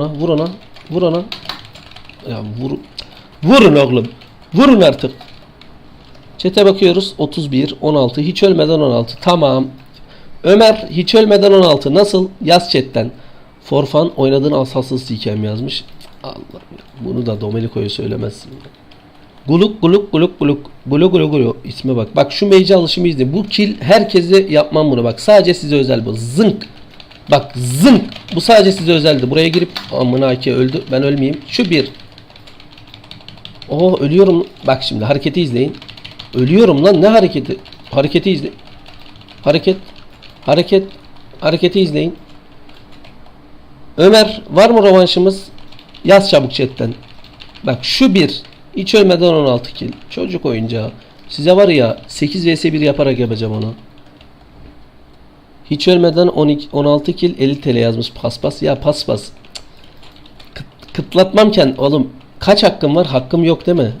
ona, vur ona, vur. Ya vur, vurun oğlum. Vurun artık. Çete bakıyoruz. 31, 16. Hiç ölmeden 16. Tamam. Ömer hiç ölmeden 16. Nasıl? Yaz chatten. Forfan oynadığın asasız hikayem yazmış. Allah'ım ya. Bunu da Domenico'ya söylemezsin. Guluk guluk guluk guluk. Gulu gulu gulu. İsme bak. Bak şu meyce alışımı izle. Bu kill herkese yapmam bunu bak. Sadece size özel bu. Zınk. Bak zınk. Bu sadece size özeldi. Buraya girip amına aki öldü. Ben ölmeyeyim. Şu bir. Oo ölüyorum. Bak şimdi hareketi izleyin. Ölüyorum lan ne hareketi? Hareketi izle. Hareket. Hareket. Hareketi izleyin. Ömer var mı rovanşımız? Yaz çabuk chatten. Bak şu bir. Hiç ölmeden 16 kill. Çocuk oyuncağı. Size var ya 8 vs 1 yaparak yapacağım onu. Hiç ölmeden 12, 16 kill 50 TL yazmış paspas. Ya paspas. Kıt, kıtlatmamken oğlum kaç hakkım var? Hakkım yok değil mi?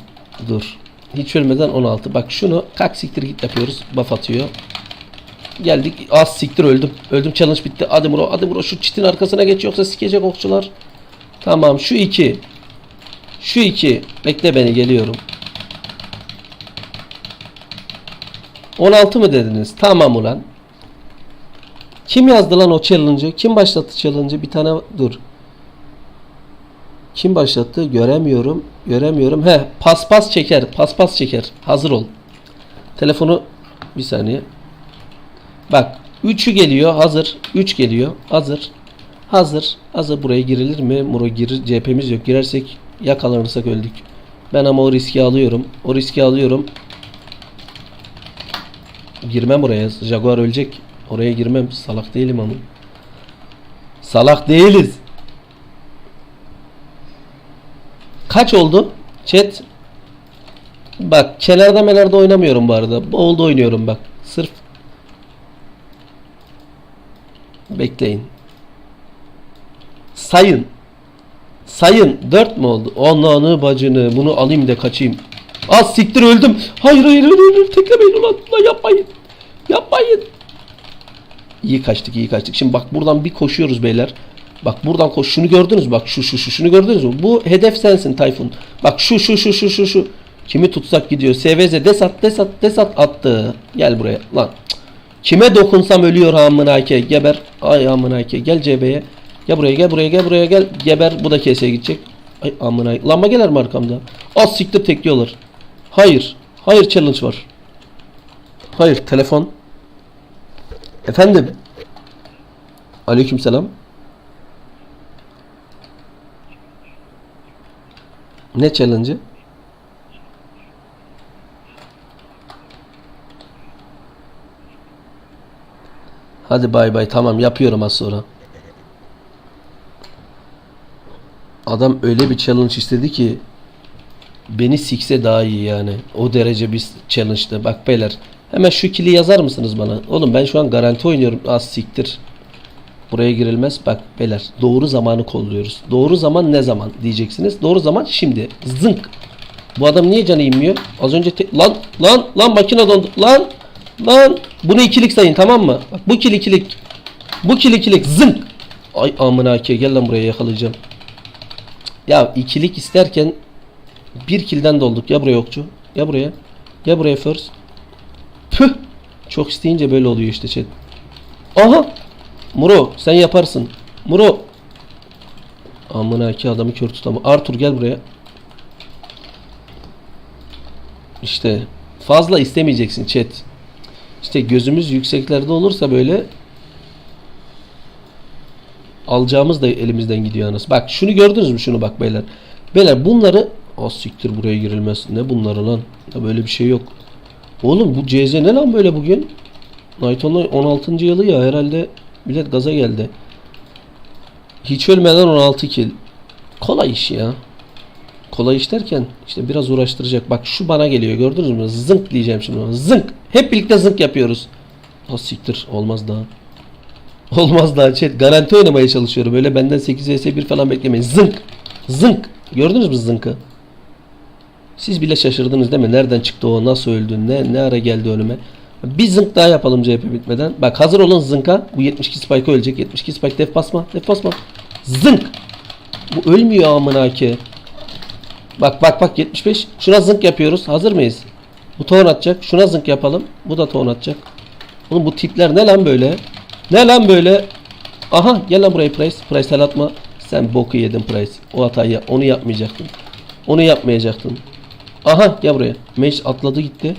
Dur. Hiç ölmeden 16. Bak şunu kalk siktir git yapıyoruz. Buff atıyor. Geldik. Az siktir öldüm. Öldüm challenge bitti. Hadi bro hadi bro şu çitin arkasına geç yoksa sikecek okçular. Tamam şu iki. Şu iki. Bekle beni geliyorum. 16 mı dediniz? Tamam ulan. Kim yazdı lan o challenge'ı? Kim başlattı challenge'ı? Bir tane dur. Kim başlattı? Göremiyorum. Göremiyorum. He, paspas çeker. Paspas çeker. Hazır ol. Telefonu bir saniye. Bak, 3'ü geliyor. Hazır. 3 geliyor. Hazır. Hazır. Hazır. Buraya girilir mi? Muro girir. CHP'miz yok. Girersek yakalanırsak öldük. Ben ama o riski alıyorum. O riski alıyorum. Girmem oraya. Jaguar ölecek. Oraya girmem. Salak değilim ama. Salak değiliz. Kaç oldu? Chat. Bak kenarda menarda oynamıyorum bu arada. Bolda oynuyorum bak. Sırf. Bekleyin. Sayın. Sayın. 4 mü oldu? Ananı bacını. Bunu alayım da kaçayım. Az siktir öldüm. Hayır hayır hayır. hayır. Teklemeyin ulan. ulan yapmayın. Yapmayın. İyi kaçtık iyi kaçtık. Şimdi bak buradan bir koşuyoruz beyler. Bak buradan koş. Şunu gördünüz mü? Bak şu şu şu şunu gördünüz mü? Bu hedef sensin Tayfun. Bak şu şu şu şu şu şu. Kimi tutsak gidiyor. SVZ desat desat desat attı. Gel buraya lan. Kime dokunsam ölüyor amına ke. Geber. Ay amına ke. Gel CB'ye. Gel buraya gel buraya gel buraya gel. Geber. Bu da keseye gidecek. Ay amına. Lamba gelir mi arkamda? Az siktir tekliyorlar. Hayır. Hayır challenge var. Hayır telefon. Efendim. Aleykümselam. Ne challenge'ı? Hadi bay bay tamam yapıyorum az sonra. Adam öyle bir challenge istedi ki beni sikse daha iyi yani. O derece bir challenge'dı. Bak beyler hemen şu kili yazar mısınız bana? Oğlum ben şu an garanti oynuyorum. Az siktir. Buraya girilmez. Bak beyler doğru zamanı kolluyoruz. Doğru zaman ne zaman diyeceksiniz. Doğru zaman şimdi. Zınk. Bu adam niye canı inmiyor? Az önce lan lan lan makine dondu. Lan lan bunu ikilik sayın tamam mı? Bak bu kill ikilik. Bu kill ikilik zınk. Ay amına ke gel lan buraya yakalayacağım. Ya ikilik isterken bir kilden dolduk. Ya buraya okçu. Ya buraya. Ya buraya first. Püh. Çok isteyince böyle oluyor işte chat. Aha. Muro sen yaparsın. Muro. Amına ki adamı kör tutamam. Arthur gel buraya. İşte fazla istemeyeceksin chat. İşte gözümüz yükseklerde olursa böyle alacağımız da elimizden gidiyor anasını. Bak şunu gördünüz mü şunu bak beyler. Beyler bunları az siktir buraya girilmez. Ne bunları lan? Ya böyle bir şey yok. Oğlum bu CZ ne lan böyle bugün? Night Online 16. yılı ya herhalde millet gaza geldi. Hiç ölmeden 16 kill. Kolay iş ya. Kolay iş derken işte biraz uğraştıracak. Bak şu bana geliyor gördünüz mü? Zınk diyeceğim şimdi. Zınk. Hep birlikte zınk yapıyoruz. Ha siktir olmaz daha. Olmaz daha chat. Garanti oynamaya çalışıyorum. Öyle benden 8 vs 1 falan beklemeyin. Zınk. Zınk. Gördünüz mü zınkı? Siz bile şaşırdınız değil mi? Nereden çıktı o? Nasıl öldü? Ne, ne ara geldi önüme? Bir zınk daha yapalım CHP bitmeden. Bak hazır olun zınka. Bu 72 spike ölecek. 72 spike def basma. Def basma. Zınk. Bu ölmüyor amına ki. Bak bak bak 75. Şuna zınk yapıyoruz. Hazır mıyız? Bu ton atacak. Şuna zınk yapalım. Bu da ton atacak. Oğlum bu tipler ne lan böyle? Ne lan böyle? Aha gel lan buraya Price. Price el atma. Sen boku yedin Price. O hatayı onu yapmayacaktın. Onu yapmayacaktın. Aha gel buraya. Mage atladı gitti.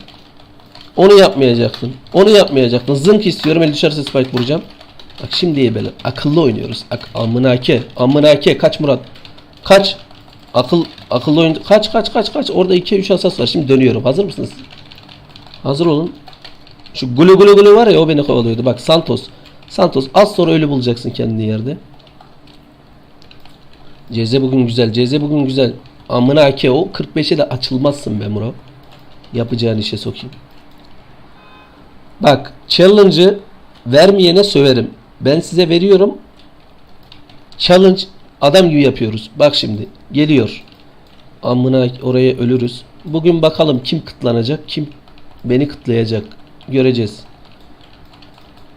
Onu yapmayacaktın. Onu yapmayacaktın. Zınk istiyorum. El düşerse spike vuracağım. Bak şimdi böyle. Akıllı oynuyoruz. Ak amınake. Amınake. Kaç Murat. Kaç. Akıl akıllı oyun. Kaç kaç kaç kaç. Orada 2 3 asas var. Şimdi dönüyorum. Hazır mısınız? Hazır olun. Şu gulu gulu gulu var ya o beni kovalıyordu. Bak Santos. Santos az sonra ölü bulacaksın kendini yerde. Ceze bugün güzel. Ceze bugün güzel. Amına ake o 45'e de açılmazsın be Muro. Yapacağın işe sokayım. Bak challenge'ı vermeyene söverim. Ben size veriyorum. Challenge adam gibi yapıyoruz. Bak şimdi geliyor. Amına oraya ölürüz. Bugün bakalım kim kıtlanacak, kim beni kıtlayacak. Göreceğiz.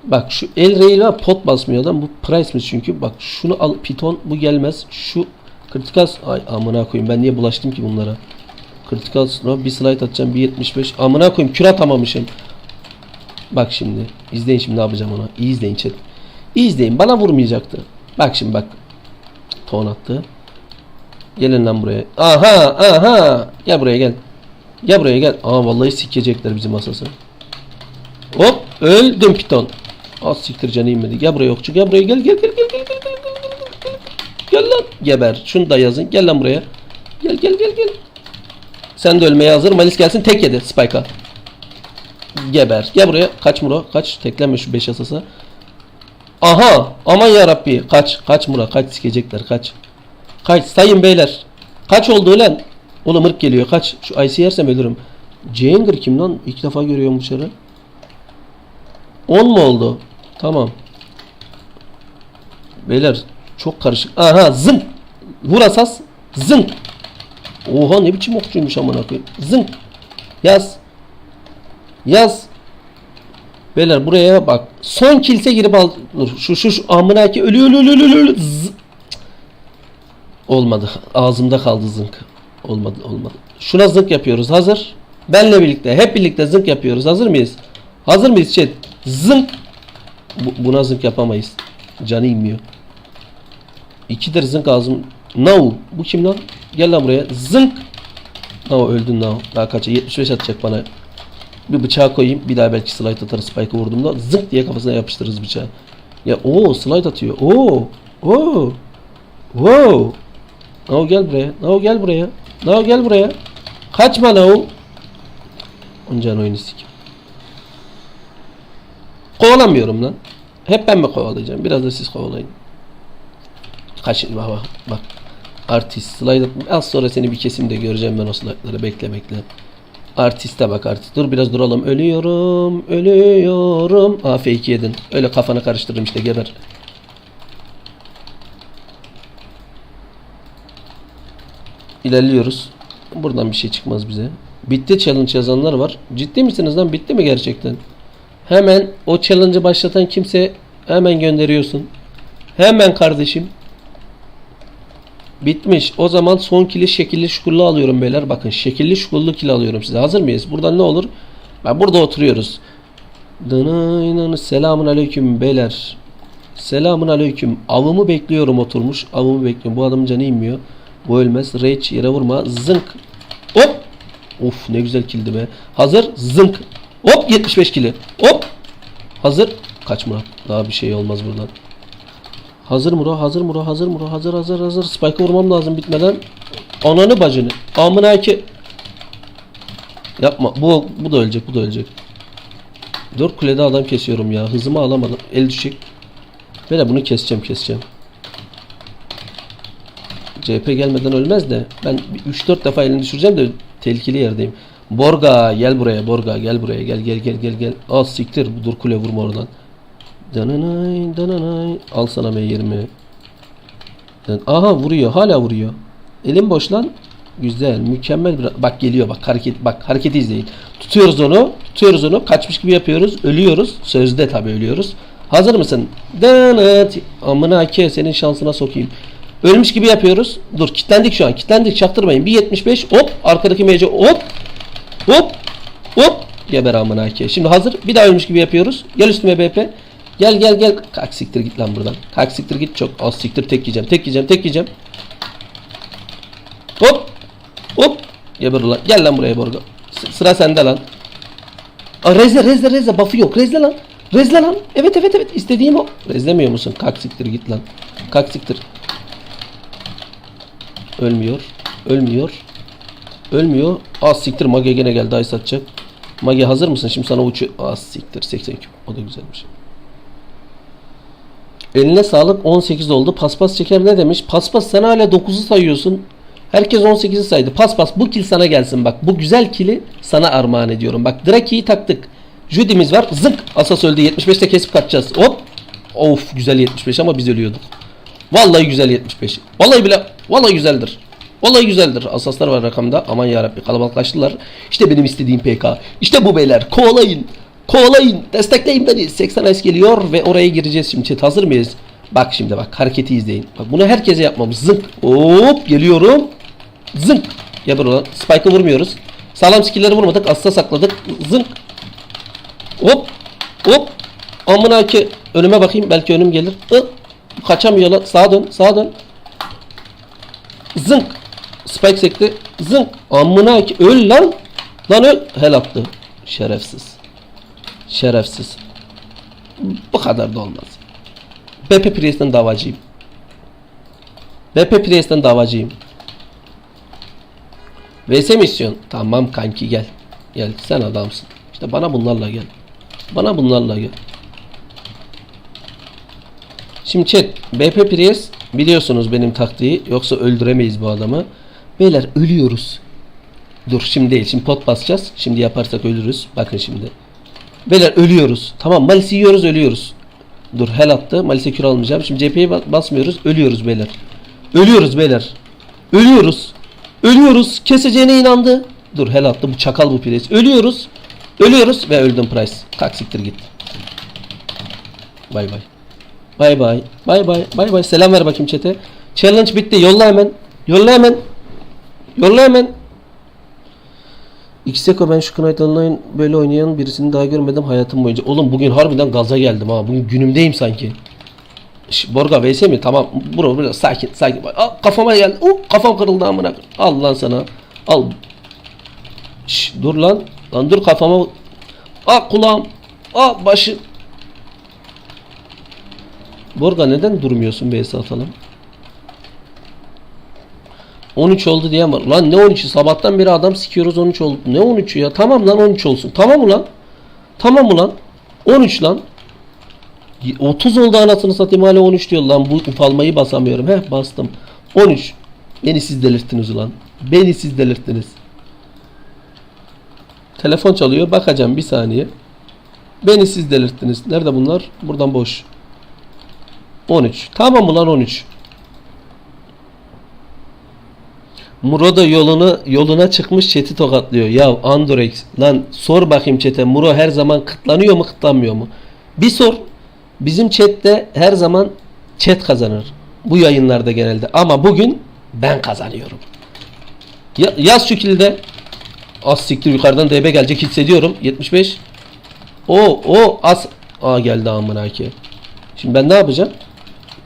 Bak şu el var pot basmıyor adam. Bu price'miş çünkü. Bak şunu al piton bu gelmez. Şu Kritikal ay amına koyayım ben niye bulaştım ki bunlara? Kritikal stroke bir slide atacağım 1.75 amına koyayım kür atamamışım. Bak şimdi izleyin şimdi ne yapacağım ona. İyi izleyin chat. İyi izleyin bana vurmayacaktı. Bak şimdi bak. Ton attı. Gelin lan buraya. Aha aha. Gel buraya gel. Gel buraya gel. Aa vallahi sikecekler bizim masası. Hop öldüm piton. Az siktir canı inmedi. Gel buraya okçu. Gel buraya gel gel gel gel gel gel gel lan geber. Şunu da yazın. Gel lan buraya. Gel gel gel gel. Sen de ölmeye hazır. Malis gelsin tek yedi Spike'a. Geber. Gel buraya. Kaç Muro. Kaç. Teklenme şu 5 asasa. Aha. Aman ya Rabbi. Kaç. Kaç Muro. Kaç sikecekler. Kaç. Kaç. Sayın beyler. Kaç oldu ölen? Oğlum ırk geliyor. Kaç. Şu IC yersem ölürüm. Janger kim lan? İlk defa görüyorum bu çarı. 10 mu oldu? Tamam. Beyler çok karışık. Aha zınk. Vur asas. Zınk. Oha ne biçim okçuymuş amına koyayım. Zınk. Yaz. Yaz. Beyler buraya bak. Son kilse girip al. Dur şu şu şu amına ki ölü ölü ölü ölü ölü. Zı- Cık. Olmadı. Ağzımda kaldı zınk. Olmadı olmadı. Şuna zınk yapıyoruz. Hazır. Benle birlikte. Hep birlikte zınk yapıyoruz. Hazır mıyız? Hazır mıyız chat? Zınk. Bu, buna zınk yapamayız. Canı inmiyor. İkidir zınk ağzım. No. Bu kim lan? Gel lan buraya. Zınk. No öldün no. Daha kaça? 75 atacak bana. Bir bıçağı koyayım. Bir daha belki slide atarız spike'ı vurduğumda. Zınk diye kafasına yapıştırırız bıçağı. Ya o slide atıyor. Oo. Oo. Wow. No gel buraya. No gel buraya. No gel buraya. Kaçma no. Oncan oyunu sikim. Kovalamıyorum lan. Hep ben mi kovalayacağım? Biraz da siz kovalayın. Kaçın bak bak. bak. Artist slide Az sonra seni bir kesimde göreceğim ben o slide'ları. Bekle bekle. Artiste bak artist. Dur biraz duralım. Ölüyorum. Ölüyorum. Aa yedin. Öyle kafanı karıştırırım işte geber. İlerliyoruz. Buradan bir şey çıkmaz bize. Bitti challenge yazanlar var. Ciddi misiniz lan? Bitti mi gerçekten? Hemen o challenge'ı başlatan kimse hemen gönderiyorsun. Hemen kardeşim. Bitmiş. O zaman son kili şekilli şukullu alıyorum beyler. Bakın şekilli şukullu kili alıyorum size. Hazır mıyız? Buradan ne olur? Ben burada oturuyoruz. Selamun aleyküm beyler. Selamun aleyküm. Avımı bekliyorum oturmuş. Avımı bekliyorum. Bu adamın canı inmiyor. Bu ölmez. Rage yere vurma. Zınk. Hop. Of ne güzel kildi be. Hazır. Zınk. Hop 75 kili. Hop. Hazır. Kaçma. Daha bir şey olmaz buradan. Hazır Muro, hazır Muro, hazır Muro, hazır hazır hazır. Spike'ı vurmam lazım bitmeden. Ananı bacını. Amına ki. Yapma. Bu bu da ölecek, bu da ölecek. Dört kulede adam kesiyorum ya. Hızımı alamadım. El düşecek. Böyle bunu keseceğim, keseceğim. CHP gelmeden ölmez de ben 3-4 defa elini düşüreceğim de tehlikeli yerdeyim. Borga gel buraya Borga gel buraya gel gel gel gel gel. Al siktir dur kule vurma oradan. Dananay dananay al sana M20. Dan- Aha vuruyor hala vuruyor. Elim boş lan. Güzel mükemmel bir bak geliyor bak hareket bak hareketi izleyin. Tutuyoruz onu tutuyoruz onu kaçmış gibi yapıyoruz ölüyoruz sözde tabi ölüyoruz. Hazır mısın? Danat amına ke senin şansına sokayım. Ölmüş gibi yapıyoruz. Dur kilitlendik şu an. Kilitlendik çaktırmayın. Bir 75 hop arkadaki MC hop hop hop geber amına ki. Şimdi hazır. Bir daha ölmüş gibi yapıyoruz. Gel üstüme BP. Gel gel gel. Kalk siktir git lan buradan. Kalk siktir git çok. Az siktir tek yiyeceğim. Tek yiyeceğim. Tek yiyeceğim. Hop. Hop. Geber ulan. Gel lan buraya Borgo. S- sıra sende lan. Aa, rezle rezle rezle. Buff'ı yok. Rezle lan. Rezle lan. Evet evet evet. İstediğim o. Rezlemiyor musun? Kalk siktir git lan. Kalk siktir. Ölmüyor. Ölmüyor. Ölmüyor. Az siktir Mage gene geldi ay satacak. Mage hazır mısın? Şimdi sana uçuyor. Az siktir 82. O da güzelmiş. Eline sağlık 18 oldu. Paspas çeker ne demiş? Paspas sen hala 9'u sayıyorsun. Herkes 18'i saydı. Paspas bu kil sana gelsin bak. Bu güzel kili sana armağan ediyorum. Bak Draki'yi taktık. Judy'miz var. Zınk. Asas öldü. 75'te kesip kaçacağız. Hop. Of güzel 75 ama biz ölüyorduk. Vallahi güzel 75. Vallahi bile vallahi güzeldir. Vallahi güzeldir. Asaslar var rakamda. Aman yarabbi kalabalıklaştılar. İşte benim istediğim PK. İşte bu beyler. Kovalayın. Kovalayın. Destekleyin beni. 80 S geliyor ve oraya gireceğiz şimdi. Chat hazır mıyız? Bak şimdi bak hareketi izleyin. Bak bunu herkese yapmamız. Zınk. Hop geliyorum. Zınk. Geber ulan. Spike'ı vurmuyoruz. Sağlam skill'leri vurmadık. Asla sakladık. Zınk. Hop. Hop. Amına ki önüme bakayım. Belki önüm gelir. Hı. Kaçamıyor lan. Sağa dön. Sağa dön. Zınk. Spike sekti. Zınk. Amına ki öl lan. Lan öl. Hel attı. Şerefsiz. Şerefsiz. Bu kadar da olmaz. BP Priest'ten davacıyım. BP Priest'ten davacıyım. VS misyon. Tamam kanki gel. Gel sen adamsın. İşte bana bunlarla gel. Bana bunlarla gel. Şimdi chat BP Priest biliyorsunuz benim taktiği yoksa öldüremeyiz bu adamı. Beyler ölüyoruz. Dur şimdi değil şimdi pot basacağız. Şimdi yaparsak ölürüz. Bakın şimdi. Beyler ölüyoruz. Tamam Malis'i yiyoruz ölüyoruz. Dur hel attı. Malis'e kür almayacağım. Şimdi cepheyi ba- basmıyoruz. Ölüyoruz beyler. Ölüyoruz beyler. Ölüyoruz. Ölüyoruz. Keseceğine inandı. Dur hel attı. Bu çakal bu Priest. Ölüyoruz. Ölüyoruz ve öldüm Price. Kalk siktir git. Bay bay. Bay bay. Bay bay. Bay bay. Selam ver bakayım chat'e. Challenge bitti. Yolla hemen. Yolla hemen. Yolla hemen. Xseko ben şu Knight Online böyle oynayan birisini daha görmedim hayatım boyunca. Oğlum bugün harbiden gaza geldim ha. Bugün günümdeyim sanki. Şş, Borga vs mi? Tamam. Bro biraz sakin sakin. Aa, kafama geldi. Uh, kafam kırıldı amına. Al lan sana. Al. Şş, dur lan. Lan dur kafama. Aa kulağım. Aa başı. Borga neden durmuyorsun vs atalım? 13 oldu diyen var. Lan ne 13'ü? Sabahtan beri adam sikiyoruz 13 oldu. Ne 13'ü ya? Tamam lan 13 olsun. Tamam ulan. Tamam ulan. 13 lan. 30 oldu anasını satayım hala 13 diyor lan. Bu ufalmayı basamıyorum. Heh bastım. 13. Beni siz delirttiniz ulan. Beni siz delirttiniz. Telefon çalıyor. Bakacağım bir saniye. Beni siz delirttiniz. Nerede bunlar? Buradan boş. 13. Tamam ulan 13. Muro da yolunu yoluna çıkmış chat'i tokatlıyor. Ya Androx lan sor bakayım chat'e Muro her zaman kıtlanıyor mu kıtlanmıyor mu? Bir sor. Bizim chat'te her zaman chat kazanır. Bu yayınlarda genelde. Ama bugün ben kazanıyorum. Ya, yaz şu kilde. Az siktir yukarıdan DB gelecek hissediyorum. 75. O o as. Aa geldi amına ki. Şimdi ben ne yapacağım?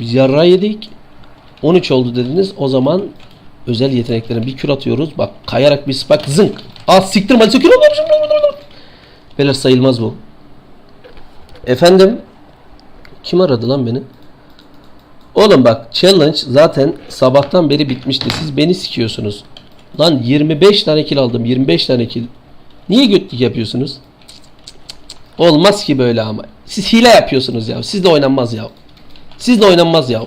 Biz yarrağı yedik. 13 oldu dediniz. O zaman özel yeteneklerine bir kür atıyoruz. Bak kayarak bir spike zınk. Aa siktir malise kür. Beyler sayılmaz bu. Efendim? Kim aradı lan beni? Oğlum bak challenge zaten sabahtan beri bitmişti. Siz beni sikiyorsunuz. Lan 25 tane kill aldım. 25 tane kill. Niye götlük yapıyorsunuz? Olmaz ki böyle ama. Siz hile yapıyorsunuz ya. Sizde oynanmaz ya. Sizde oynanmaz ya.